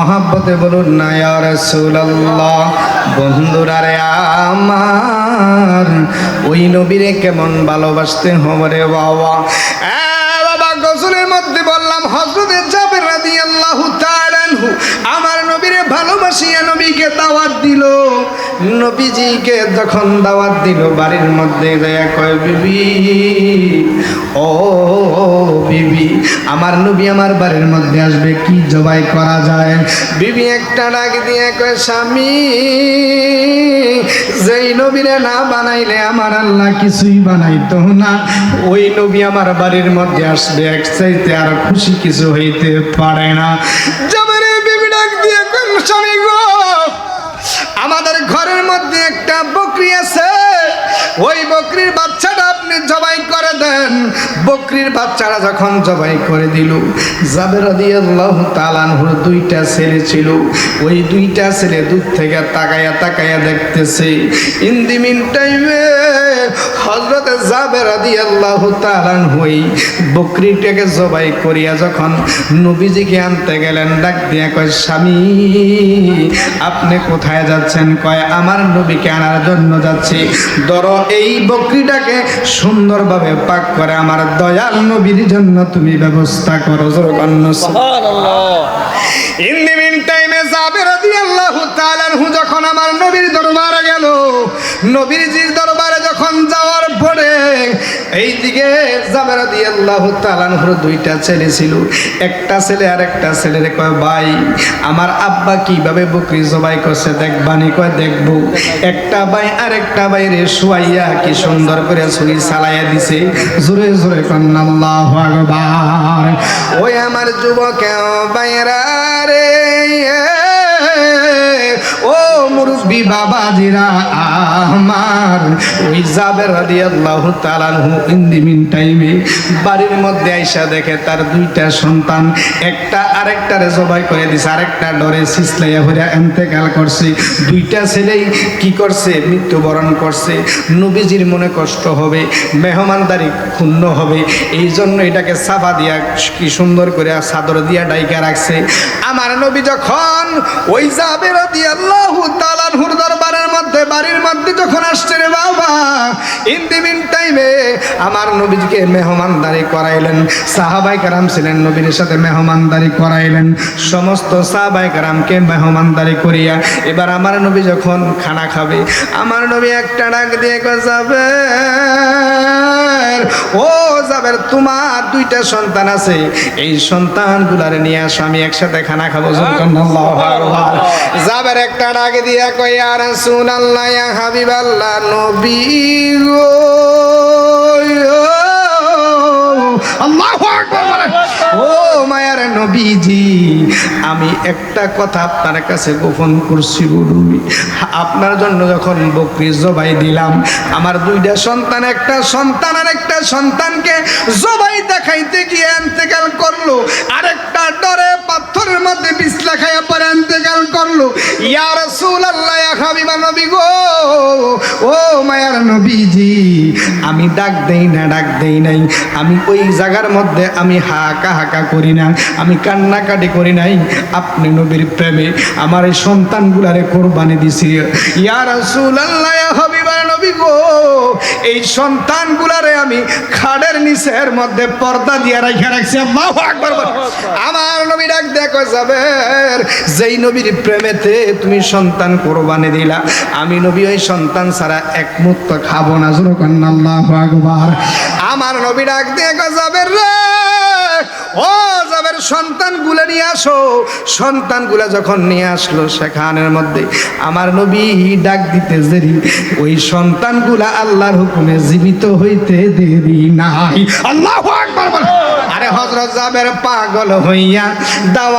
মহাব্বতে বলুন না রাসূলুল্লাহ। বন্ধুরা রে আমার, ওই নবীরে কেমন ভালোবাসতে হবে রে বাবা। বাবা গজলের মধ্যে বললাম জাবের রাদিয়াল্লাহু তাআলা আমার নবীরে ভালোবাসিয়া নবীকে দাওয়াত দিল। নবীজিকে যখন দাওয়াত দিল, বাড়ির মধ্যে যায় কয়, বিবি, ও বিবি, আমার নবী আমার বাড়ির মধ্যে আসবে, কি জবাই করা যায়? বিবি একটা ডাক দিয়ে কয়, স্বামী, যেই নবীরে না বানাইলে আমার আল্লাহ কিছুই বানাইতো না। ওই নবী আমার বাড়ির মধ্যে আসবে এক চাইতে আর খুশি কিছু হইতে পারে না। বিবি ডাক দিয়ে স্বামী আমাদের ঘরের মধ্যে একটা বকরি আছে। ওই বকরির বাচ্চাটা জবাই করে দেন। বকরির বাচ্চারা যখন জবাই করে দিল, জাবের রাদিয়াল্লাহু তাআলা আনহুর দুইটা ছেলে ছিল। ওই দুইটা ছেলে দূর থেকে তাকায়া তাকায়া দেখতেছে। ইন দি মিন টাইমে হযরত জাবের রাদিয়াল্লাহু তাআলা আনহু ওই বকরিটাকে জবাই করিয়া যখন নবীজিকে আনতে গেলেন, ডাক দিয়া কয়, স্বামী, আপনি কোথায় যাচ্ছেন? কয়, আমার নবীকে আনার জন্য যাচ্ছি। ধরো, এই বকরিটাকে সুন্দরভাবে পাক করে আমার দয়াল নবীর জন্য তুমি ব্যবস্থা করো যখন আমার নবীর দরবারে গেল নবীর দরবারে এইদিকে জাবের রাদিয়াল্লাহু তাআলা আনহুর দুইটা ছেলে ছিল। একটা ছেলে আর একটা ছেলের কয়, ভাই, আমার আব্বা কীভাবে বকরি জবাই করছে দেখবানি কয়, দেখব। একটা ভাই আর একটা বাইরে শুয়াইয়া কি সুন্দর করে ছুরি চালাইয়া দিছে। জোরে জোরে কন্যা আল্লাহু আকবার। ওই আমার যুবক বাইরা রে ও মুরব্বি বাবাজিরা, আমার ওই জাবের রাদিয়াল্লাহু তাআলা আনহু ইন টাইমে বাড়ির মধ্যে আইসা দেখে তার দুইটা সন্তান, একটা আরেকটারে জবাই করে দিছে, আরেকটা ডরে সিসলাইয়া হইয়া এন্তেকাল করছে। দুইটা ছেলেই কি করছে? মৃত্যুবরণ করছে। নবীজির মনে কষ্ট হবে, মেহমানদারি ক্ষুণ্ণ হবে। এই জন্য এটাকে সাফা দিয়া কি সুন্দর করে চাদর দিয়া ডাইকা রাখছে। আমার নবী যখন ওই যাবে রাদিয়াল্লাহু তাআলার দরবারের মধ্যে বাড়ির মধ্যে যখন আসছে রে বাবা ইন দি টাইমে আমার নবীজিকে মেহমানদারি করাইলেন, সাহাবাই কারাম ছিলেন, নবীর সাথে মেহমানদারি করাইলেন। সমস্ত সাহাবাই কারামকে মেহমানদারি করিয়া এবার আমার নবী যখন খানা খাবে, আমার নবী একটা ডাক দিয়ে যাবে ও যাবের তোমার দুইটা সন্তান আছে। এই সন্তান গুলারে নিয়ে আসো, আমি একসাথে খানা খাব যাবের একটা ডাক দিয়া কই আর সুন আল্লাহ হাবিব আল্লাহ নবী গো। নবীজি আমি একটা কথা আপনার কাছে গোপন করছি গো আপনার জন্য যখন বকরি জবাই দিলাম, আমার দুইটা সন্তান, একটা সন্তান আর একটা সন্তানকে জবাই দেখাইতে গিয়ে এন্তেকাল করল। আরেকটা ডরে পাথরের মধ্যে বিছলা খাইয়া পরে এন্তেকাল করল। ইয়া রাসূলুল্লাহ, ইয়া হাবিবা নবী গো। ও মায়ার নবীজি, আমি ডাক দেই না, ডাক দেই নাই। আমি ওই জায়গার মধ্যে আমি হাকা হাকা করি না, আমি কান্নাকাটি করি নাই। আপনি নবীর প্রেমে আমার এই সন্তানগুলারে কোরবানি দিছি। ইয়া রাসূলুল্লাহ ইয়া হাবিবা নবী গো, এই সন্তানগুলারে আমি খাড়ের নিচের মধ্যে পর্দা দিয়ে রাখিয়া রাখছি। আল্লাহু আকবার আমার নবী ডাক দেখো যাবে যেই নবীর প্রেমেতে তুমি সন্তান কোরবানি দিলা, আমি নবী ওই সন্তান ছাড়া এক খাব না। কন্যা আল্লাহু আকবার। আমার নবী ডাক দেখো যাবে রে, ও যাবের নিয়ে আসো। যখন নিয়ে আসলো সেখানের মধ্যে আমার নবী ডাক দিতে দেরি। ওই সন্তানগুলা আল্লাহর হুকুমে জীবিত হইতে দেরি নাই। আল্লাহ আরে হযরত জাবের পাগল হইয়া দাওয়া